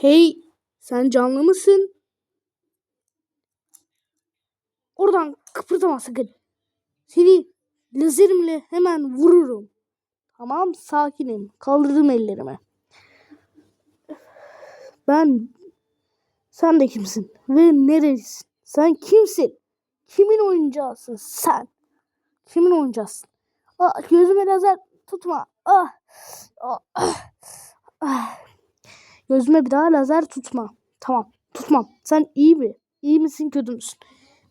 Hey, sen canlı mısın? Oradan kıpırdama sakın. Seni lazerimle hemen vururum. Tamam, sakinim. Kaldırdım ellerimi. Ben sen de kimsin ve nerelisin? Sen kimsin? Kimin oyuncağısın sen? Kimin oyuncağısın? Ah, gözüme lazer tutma. Ah, ah, ah, ah. Gözüme bir daha lazer tutma. Tamam, tutmam. Sen iyi mi? İyi misin, kötü müsün?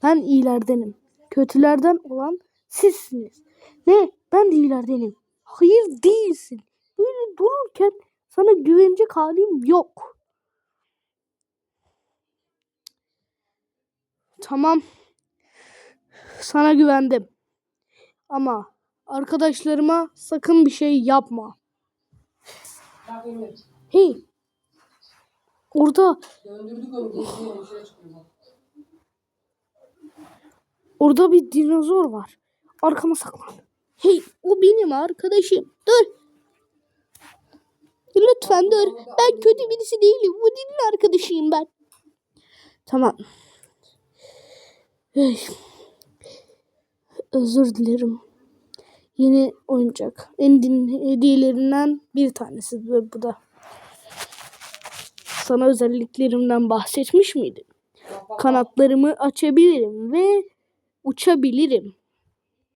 Ben iyilerdenim. Kötülerden olan sizsiniz. Ne? Ben de iyilerdenim. Hayır değilsin. Böyle dururken sana güvenecek halim yok. Tamam. Sana güvendim. Ama arkadaşlarıma sakın bir şey yapma. Hey. Orada Döndürdük onu geziyor dışarı çıkıyor bak. orada bir dinozor var. Arkama saklan. Hey, o benim arkadaşım. Dur. Lütfen dur. Ben kötü birisi değilim. Bu senin arkadaşıyım ben. Tamam. Hey. Özür dilerim. Yeni oyuncak. Endin hediyelerinden bir tanesi bu da. Sana özelliklerimden bahsetmiş miydim? Kanatlarımı açabilirim ve uçabilirim.